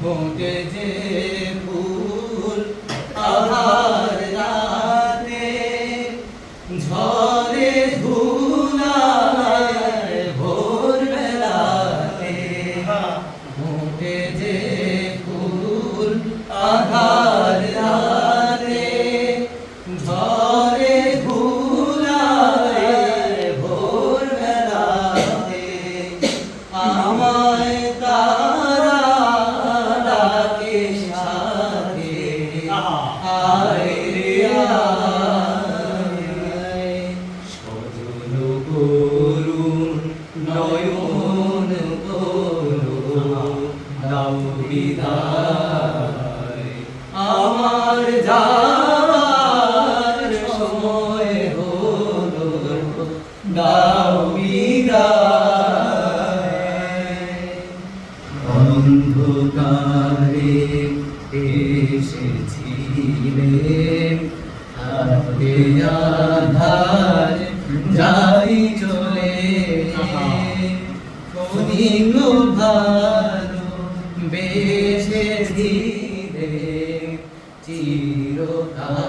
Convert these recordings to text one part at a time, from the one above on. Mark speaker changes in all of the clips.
Speaker 1: ফোটে যে ফুল আধার রাতে ঝরে ধুলায় যে ফুল আধার রাতে আমার যাওয়ার সময় হলো দাও বিদায়। অন্ধকারে এসেছিলে হাতে আধার যাই চলে কনিক ভালো বেশে ধীরে চিরকালে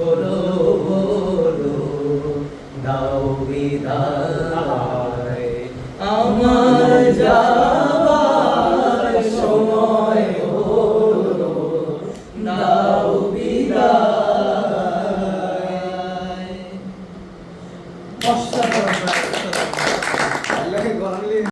Speaker 1: বলো বলো দাও বিদায়। আমার যাওয়ার সময় হলো দাও বিদায়।
Speaker 2: অসাধারণ